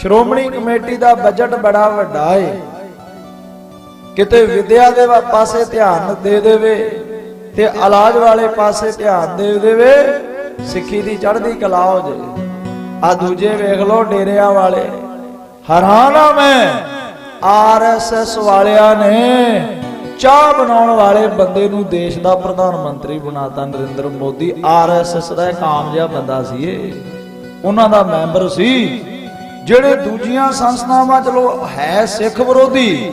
Shiromani committee ਦਾ budget ਬੜਾ ਵੱਡਾ ਏ। ਕਿਤੇ ਵਿਦਿਆ ਦੇ ਪਾਸੇ ਧਿਆਨ ਦੇ ਦੇਵੇ ਤੇ ਇਲਾਜ ਵਾਲੇ ਪਾਸੇ ਧਿਆਨ ਦੇ ਦੇਵੇ, ਸਿੱਖੀ ਦੀ ਚੜ੍ਹਦੀ ਕਲਾ ਹੋ ਜੇ ਆ ਦੂਜੇ ਵੇਖ ਲੋ ਡੇਰਿਆਂ ਵਾਲੇ। ਹੈਰਾਨ ਆ ਮੈਂ। ਆਰਐਸਐਸ ਵਾਲਿਆਂ ਨੇ ਚਾਹ ਬਣਾਉਣ ਵਾਲੇ ਬੰਦੇ ਨੂੰ ਦੇਸ਼ ਦਾ ਪ੍ਰਧਾਨ ਮੰਤਰੀ ਬਣਾਤਾ ਨਰਿੰਦਰ ਮੋਦੀ। ਆਰਐਸਐਸ ਦਾ ਇੱਕ ਆਮ ਜਿਹਾ ਬੰਦਾ ਸੀ ਇਹ। ਉਹਨਾਂ ਦਾ ਮੈਂਬਰ ਸੀ ਜਿਹੜੇ ਦੂਜੀਆਂ ਸੰਸਥਾਵਾਂ ਚਲੋ ਹੈ ਸਿੱਖ ਵਿਰੋਧੀ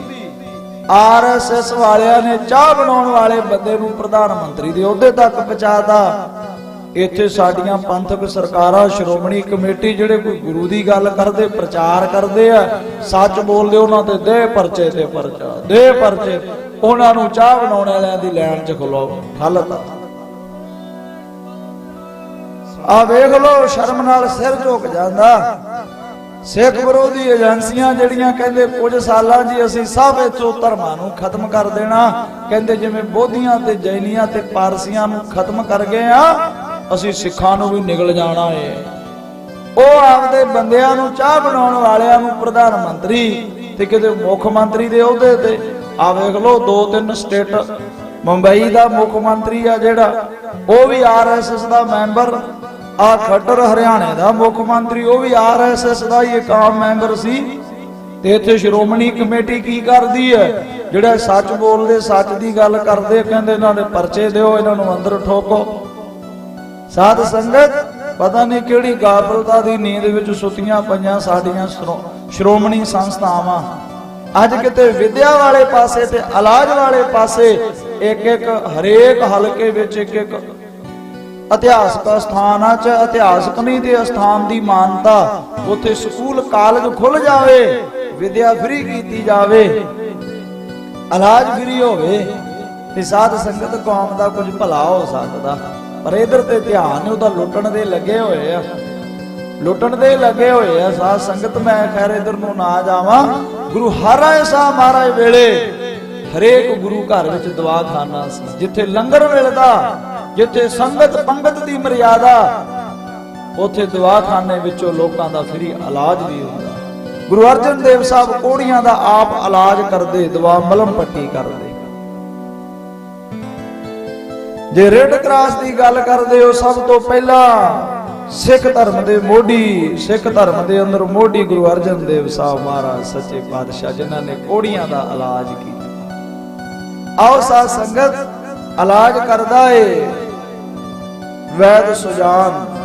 ਆਰਐਸਐਸ ਵਾਲਿਆਂ ਨੇ ਚਾਹ ਬਣਾਉਣ ਵਾਲੇ ਬੰਦੇ ਨੂੰ ਪ੍ਰਧਾਨ ਮੰਤਰੀ ਦੇ ਅਹੁਦੇ ਤੱਕ ਪਹੁੰਚਾਤਾ। ਇੱਥੇ ਸਾਡੀਆਂ ਪੰਥਕ ਸਰਕਾਰਾਂ, ਸ਼੍ਰੋਮਣੀ ਕਮੇਟੀ ਜਿਹੜੇ ਕੋਈ ਗੁਰੂ ਦੀ ਗੱਲ ਕਰਦੇ, ਪ੍ਰਚਾਰ ਕਰਦੇ ਆ, ਸੱਚ ਬੋਲਦੇ ਉਹਨਾਂ ਤੇ ਦੇ ਪਰਚੇ ਤੇ ਪਰਚਾ, ਦੇ ਪਰਚੇ, ਉਹਨਾਂ ਨੂੰ ਚਾਹ ਬਣਾਉਣ ਵਾਲਿਆਂ ਦੀ ਲਾਈਨ 'ਚ ਖਲੋ ਹਾਲਤ ਆ ਵੇਖ ਲੋ ਸ਼ਰਮ ਨਾਲ ਸਿਰ ਝੁਕ ਜਾਂਦਾ। ਸਿੱਖ ਵਿਰੋਧੀ ਏਜੰਸੀਆਂ ਜਿਹੜੀਆਂ ਕਹਿੰਦੇ ਕੁਝ ਸਾਲਾਂ 'ਚ ਅਸੀਂ ਸਭ ਇਥੋਂ ਧਰਮਾਂ ਨੂੰ ਖਤਮ ਕਰ ਦੇਣਾ, ਕਹਿੰਦੇ ਜਿਵੇਂ ਬੋਧੀਆਂ ਤੇ ਜੈਨੀਆਂ ਤੇ ਪਾਰਸੀਆਂ ਨੂੰ ਖਤਮ ਕਰ ਗਏ ਆ, ਅਸੀਂ ਸਿੱਖਾਂ ਨੂੰ ਵੀ ਨਿਗਲ ਜਾਣਾ ਏ। ਉਹ ਆਪਦੇ ਬੰਦਿਆਂ ਨੂੰ ਚਾਹ ਬਣਾਉਣ ਵਾਲਿਆਂ ਨੂੰ ਪ੍ਰਧਾਨ ਮੰਤਰੀ ਤੇ ਕਿਤੇ ਮੁੱਖ ਮੰਤਰੀ ਦੇ ਅਹੁਦੇ ਤੇ। ਆ ਵੇਖ ਲਓ, ਦੋ ਤਿੰਨ ਸਟੇਟ, ਮੁੰਬਈ ਦਾ ਮੁੱਖ ਮੰਤਰੀ ਆ ਜਿਹੜਾ, ਉਹ ਵੀ ਆਰਐਸਐਸ ਦਾ ਮੈਂਬਰ ਆ ਖੱਟਰ ਹਰਿਆਣੇ ਦਾ ਮੁੱਖ ਮੰਤਰੀ, ਉਹ ਵੀ ਆਰਐਸਐਸ ਦਾ ਹੀ ਇੱਕ ਆਮ ਮੈਂਬਰ ਸੀ। ਤੇ ਇੱਥੇ ਸ਼੍ਰੋਮਣੀ ਕਮੇਟੀ ਕੀ ਕਰਦੀ ਹੈ? ਜਿਹੜੇ ਸੱਚ ਬੋਲਦੇ, ਸੱਚ ਦੀ ਗੱਲ ਕਰਦੇ, ਕਹਿੰਦੇ ਇਹਨਾਂ ਦੇ ਪਰਚੇ ਦਿਓ, ਇਹਨਾਂ ਨੂੰ ਅੰਦਰ ਠੋਕੋ। ਸਾਧ ਸੰਗਤ, ਪਤਾ ਨਹੀਂ ਕਿਹੜੀ ਗਾਫਲਤਾ ਦੀ ਨੀਂਦ ਵਿੱਚ ਸੁੱਤੀਆਂ ਪਈਆਂ ਸਾਡੀਆਂ ਸ਼੍ਰੋਮਣੀ ਸੰਸਥਾਵਾਂ। ਅੱਜ ਕਿਤੇ ਵਿਦਿਆ ਵਾਲੇ ਪਾਸੇ ਤੇ ਇਲਾਜ ਵਾਲੇ ਪਾਸੇ ਇੱਕ ਇੱਕ ਹਰੇਕ ਹਲਕੇ ਵਿੱਚ ਇੱਕ ਇੱਕ ਇਤਿਹਾਸਕ ਸਥਾਨਾਂ 'ਚ ਇਤਿਹਾਸਕ ਨਹੀਂ ਤੇ ਸਥਾਨ ਦੀ ਮਾਨਤਾ। ਉੱਥੇ ਸਕੂਲ, ਕਾਲਜ ਖੁੱਲ ਜਾਵੇ, ਵਿਦਿਆ ਫ੍ਰੀ ਕੀਤੀ ਜਾਵੇ। ਇਲਾਜ ਫ੍ਰੀ ਹੋਵੇ, ਤੇ ਸਾਧ ਸੰਗਤ ਕੌਮ ਦਾ ਕੁਝ ਭਲਾ ਹੋ ਸਕਦਾ। ਪਰ ਇਧਰ ਤੇ ਧਿਆਨ ਨਹੀਂ ਉਹਦਾ ਲੁੱਟਣ ਦੇ ਲੱਗੇ ਹੋਏ ਆ। ਲੁੱਟਣ ਦੇ ਲੱਗੇ ਹੋਏ ਆ, ਸਾਧ ਸੰਗਤ, ਮੈਂ ਖੈਰ ਇਧਰ ਨੂੰ ਨਾ ਜਾਵਾਂ। ਗੁਰੂ ਹਰਿ ਸਾਹਿਬ ਮਹਾਰਾਜ ਵੇਲੇ ਹਰੇਕ ਗੁਰੂ ਘਰ ਵਿੱਚ ਦਵਾਖਾਨਾ ਸੀ, ਜਿੱਥੇ ਲੰਗਰ ਮਿਲਦਾ ਜਿੱਥੇ ਸੰਗਤ ਪੰਗਤ ਦੀ ਮਰਿਆਦਾ, ਉੱਥੇ ਦਵਾਖਾਨੇ ਵਿੱਚੋਂ ਲੋਕਾਂ ਦਾ ਫਰੀ ਇਲਾਜ ਵੀ ਹੁੰਦਾ। ਗੁਰੂ ਅਰਜਨ ਦੇਵ ਸਾਹਿਬ ਕੋੜੀਆਂ ਦਾ ਆਪ ਇਲਾਜ ਕਰਦੇ ਦਵਾ ਮਲਮ ਪੱਟੀ ਕਰਦੇ। ਜੇ ਰੈੱਡ ਕਰਾਸ ਦੀ ਗੱਲ ਕਰਦੇ ਹੋ, ਸਭ ਤੋਂ ਪਹਿਲਾਂ ਸਿੱਖ ਧਰਮ ਦੇ ਮੋਢੀ, ਸਿੱਖ ਧਰਮ ਦੇ ਅੰਦਰ ਮੋਢੀ ਗੁਰੂ ਅਰਜਨ ਦੇਵ ਸਾਹਿਬ ਮਹਾਰਾਜ, ਸੱਚੇ ਪਾਤਸ਼ਾਹ, ਜਿਨ੍ਹਾਂ ਨੇ ਕੋੜੀਆਂ ਦਾ ਇਲਾਜ ਕੀਤਾ। ਆਓ ਸਾਧ ਸੰਗਤ, ਇਲਾਜ ਕਰਦਾ ਏ। ਵੈਦ ਸੁਜਾਨ।